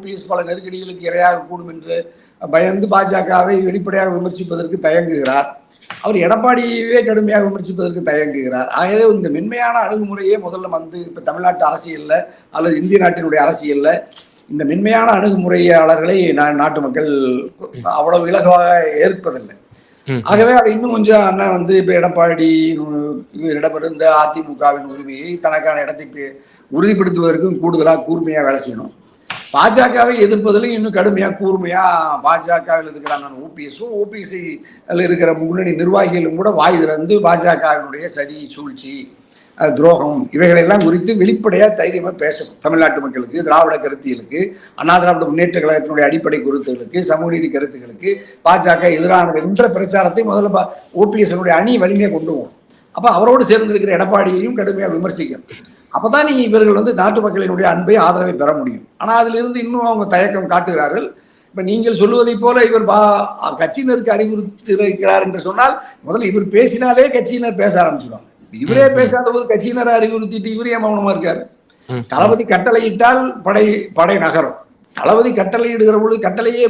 OPS பல நெருக்கடிகளுக்கு இரையாக கூடும் என்று பயந்து பாஜகவை வெளிப்படையாக விமர்சிப்பதற்கு தயங்குகிறார். அவர் எடப்பாடியவே கடுமையாக விமர்சிப்பதற்கு தயங்குகிறார். ஆகவே இந்த மென்மையான அணுகுமுறையே முதல்ல வந்து இப்போ தமிழ்நாட்டு அரசியலில் அல்லது இந்திய நாட்டினுடைய அரசியலில் இந்த மென்மையான அணுகுமுறையாளர்களை நாட்டு மக்கள் அவ்வளவு இலகுவாக ஏற்பதில்லை. ஆகவே அதை இன்னும் கொஞ்சம் அண்ணன் வந்து இப்போ எடப்பாடி இடமிருந்த அதிமுகவின் உரிமையை தனக்கான இடத்தை உறுதிப்படுத்துவதற்கும் கூடுதலாக கூர்மையாக வேலை செய்யணும். பாஜகவை எதிர்ப்பதிலும் இன்னும் கடுமையாக கூர்மையாக பாஜகவில் இருக்கிறாங்க. ஓபிஎஸும் ஓபிஎஸ்சி இருக்கிற முன்னணி நிர்வாகிகளும் கூட வாய் திறந்து பாஜகவினுடைய சதி சூழ்ச்சி துரோகம் இவைகளெல்லாம் குறித்து வெளிப்படையாக தைரியமாக பேசணும். தமிழ்நாட்டு மக்களுக்கு திராவிட கருத்தியலுக்கு அண்ணா திராவிட முன்னேற்ற கழகத்தினுடைய அடிப்படை கருத்துகளுக்கு சமூக நீதி கருத்துகளுக்கு பாஜக எதிரானது என்ற பிரச்சாரத்தை முதல்ல ஓபிஎஸ்னுடைய அணி வலிமையை கொண்டு போகணும். அப்போ அவரோடு சேர்ந்திருக்கிற எடப்பாடியையும் கடுமையாக விமர்சிக்கணும் அப்பதான் நீங்க இவர்கள் வந்து நாட்டு மக்களினுடைய அன்பை ஆதரவை பெற முடியும். ஆனா அதிலிருந்து இன்னும் அவங்க தயக்கம் காட்டுகிறார்கள். இப்ப நீங்கள் சொல்லுவதை போல இவர் பா கட்சியினருக்கு அறிவுறுத்தி இருக்கிறார் என்று சொன்னால் முதல்ல இவர் பேசினாலே கட்சியினர் பேச ஆரம்பிச்சிடுவாங்க இவரே பேசாத போது கட்சியினரை அறிவுறுத்திட்டு இவரே மௌனமா இருக்காரு. தளபதி கட்டளையிட்டால் படை படை நகரும். தளபதி கட்டளையிடுகிற பொழுது கட்டளையே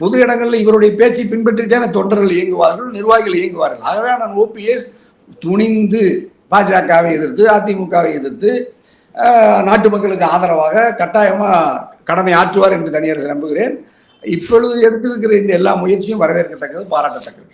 பொது இடங்களில் இவருடைய பேச்சை பின்பற்றித்தானே தொண்டர்கள் இயங்குவார்கள் நிர்வாகிகள் இயங்குவார்கள். ஆகவே நான் ஓபிஎஸ் துணிந்து பாஜகவை எதிர்த்து அதிமுகவை எதிர்த்து நாட்டு மக்களுக்கு ஆதரவாக கட்டாயமாக கடமை ஆற்றுவார் என்று தனியரசு நம்புகிறேன். இப்பொழுது எடுத்திருக்கிற இந்த எல்லா முயற்சியும் வரவேற்கத்தக்கது பாராட்டத்தக்கது.